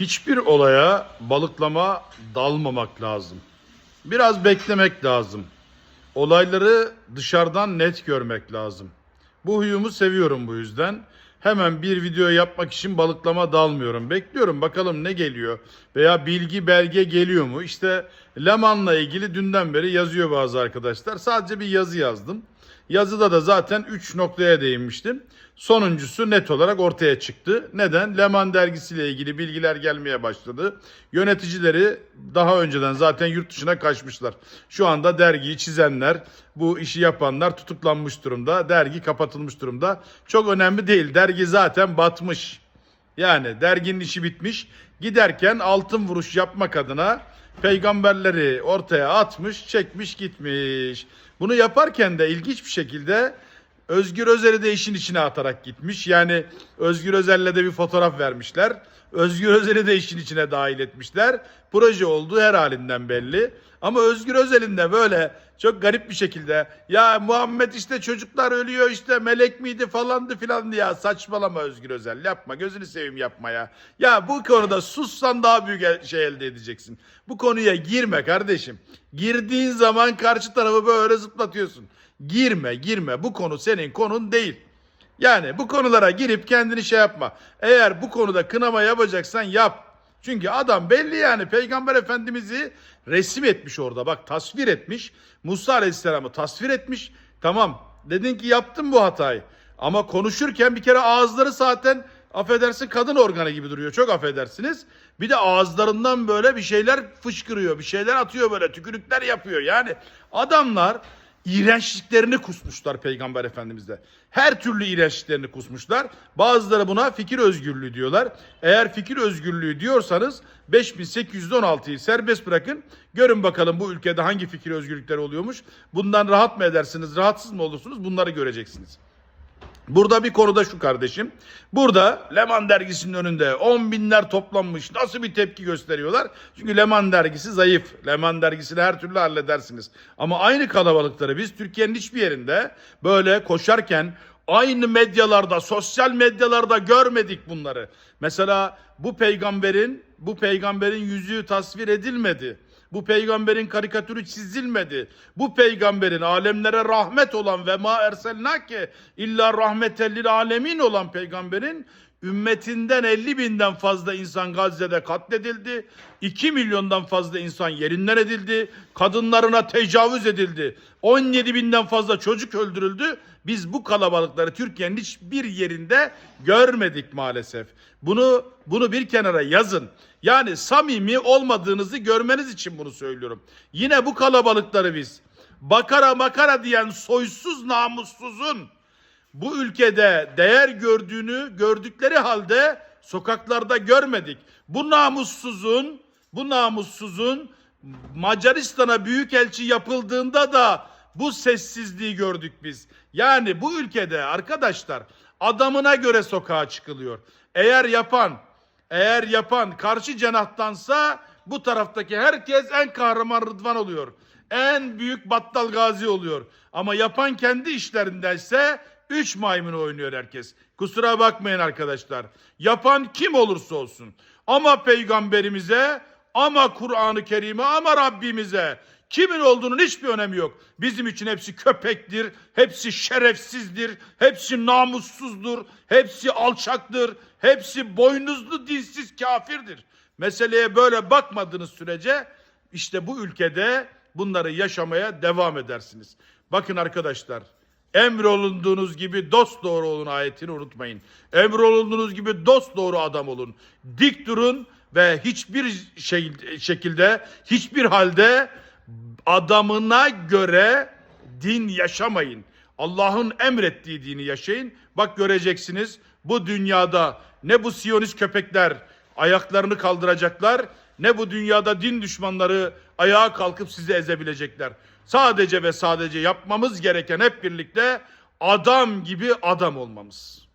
Hiçbir olaya balıklama dalmamak lazım. Biraz beklemek lazım. Olayları dışarıdan net görmek lazım. Bu huyumu seviyorum bu yüzden. Hemen bir video yapmak için balıklama dalmıyorum. Bekliyorum bakalım ne geliyor. Veya bilgi belge geliyor mu? İşte Leman'la ilgili dünden beri yazıyor bazı arkadaşlar. Sadece bir yazı yazdım. Yazıda da zaten 3 noktaya değinmiştim. Sonuncusu net olarak ortaya çıktı. Neden? Leman dergisiyle ilgili bilgiler gelmeye başladı. Yöneticileri daha önceden zaten yurt dışına kaçmışlar. Şu anda dergiyi çizenler, bu işi yapanlar tutuklanmış durumda. Dergi kapatılmış durumda. Çok önemli değil. Dergi zaten batmış. Yani derginin işi bitmiş. Giderken altın vuruş yapmak adına peygamberleri ortaya atmış, çekmiş, gitmiş. Bunu yaparken de ilginç bir şekilde Özgür Özel'i de işin içine atarak gitmiş. Yani Özgür Özel'le de bir fotoğraf vermişler. Özgür Özel'i de işin içine dahil etmişler. Proje olduğu her halinden belli. Ama Özgür Özel'in de böyle çok garip bir şekilde ya Muhammed işte çocuklar ölüyor işte melek miydi falandı filan ya saçmalama Özgür Özel yapma gözünü seveyim yapma ya. Ya bu konuda sussan daha büyük şey elde edeceksin. Bu konuya girme kardeşim. Girdiğin zaman karşı tarafı böyle zıplatıyorsun. Girme girme bu konu senin konun değil. Yani bu konulara girip kendini şey yapma. Eğer bu konuda kınama yapacaksan yap. Çünkü adam belli yani Peygamber Efendimiz'i resim etmiş orada. Bak tasvir etmiş. Musa Aleyhisselam'ı tasvir etmiş. Tamam dedin ki yaptım bu hatayı. Ama konuşurken bir kere ağızları zaten affedersin kadın organı gibi duruyor. Çok affedersiniz. Bir de ağızlarından böyle bir şeyler fışkırıyor. Bir şeyler atıyor böyle tükürükler yapıyor. Yani adamlar iğrençliklerini kusmuşlar Peygamber Efendimiz'de. Her türlü iğrençliklerini kusmuşlar. Bazıları buna fikir özgürlüğü diyorlar. Eğer fikir özgürlüğü diyorsanız 5816'yı serbest bırakın. Görün bakalım bu ülkede hangi fikir özgürlükleri oluyormuş. Bundan rahat mı edersiniz, rahatsız mı olursunuz bunları göreceksiniz. Burada bir konuda şu kardeşim. Burada Leman dergisinin önünde 10 binler toplanmış. Nasıl bir tepki gösteriyorlar? Çünkü Leman dergisi zayıf. Leman dergisini her türlü halledersiniz. Ama aynı kalabalıkları biz Türkiye'nin hiçbir yerinde böyle koşarken aynı medyalarda, sosyal medyalarda görmedik bunları. Mesela bu peygamberin, bu peygamberin yüzüğü tasvir edilmedi. Bu peygamberin karikatürü çizilmedi. Bu peygamberin alemlere rahmet olan ve ma erselnake illa rahmetellil alemin olan peygamberin ümmetinden 50 binden fazla insan Gazze'de katledildi. 2 milyondan fazla insan yerinden edildi. Kadınlarına tecavüz edildi. 17 binden fazla çocuk öldürüldü. Biz bu kalabalıkları Türkiye'nin hiçbir yerinde görmedik maalesef. Bunu bunu bir kenara yazın. Yani samimi olmadığınızı görmeniz için bunu söylüyorum. Yine bu kalabalıkları biz bakara makara diyen soysuz namussuzun bu ülkede değer gördüğünü gördükleri halde sokaklarda görmedik. Bu namussuzun bu namussuzun Macaristan'a büyükelçi yapıldığında da bu sessizliği gördük biz. Yani bu ülkede arkadaşlar adamına göre sokağa çıkılıyor. Eğer yapan eğer yapan karşı cenahtansa bu taraftaki herkes en kahraman Rıdvan oluyor. En büyük battal gazi oluyor. Ama yapan kendi işlerindeyse üç maymun oynuyor herkes. Kusura bakmayın arkadaşlar. Yapan kim olursa olsun. Ama peygamberimize ama Kur'an-ı Kerim'e ama Rabbimize kimin olduğunun hiçbir önemi yok. Bizim için hepsi köpektir, hepsi şerefsizdir, hepsi namussuzdur, hepsi alçaktır, hepsi boynuzlu dinsiz kafirdir. Meseleye böyle bakmadığınız sürece işte bu ülkede bunları yaşamaya devam edersiniz. Bakın arkadaşlar Emrolunduğunuz gibi dost doğru olun ayetini unutmayın. Emrolunduğunuz gibi dost doğru adam olun. Dik durun ve hiçbir şey, şekilde, hiçbir halde adamına göre din yaşamayın. Allah'ın emrettiği dini yaşayın. Bak göreceksiniz bu dünyada ne bu siyonist köpekler ayaklarını kaldıracaklar ne bu dünyada din düşmanları ayağa kalkıp sizi ezebilecekler. Sadece ve sadece yapmamız gereken hep birlikte adam gibi adam olmamız.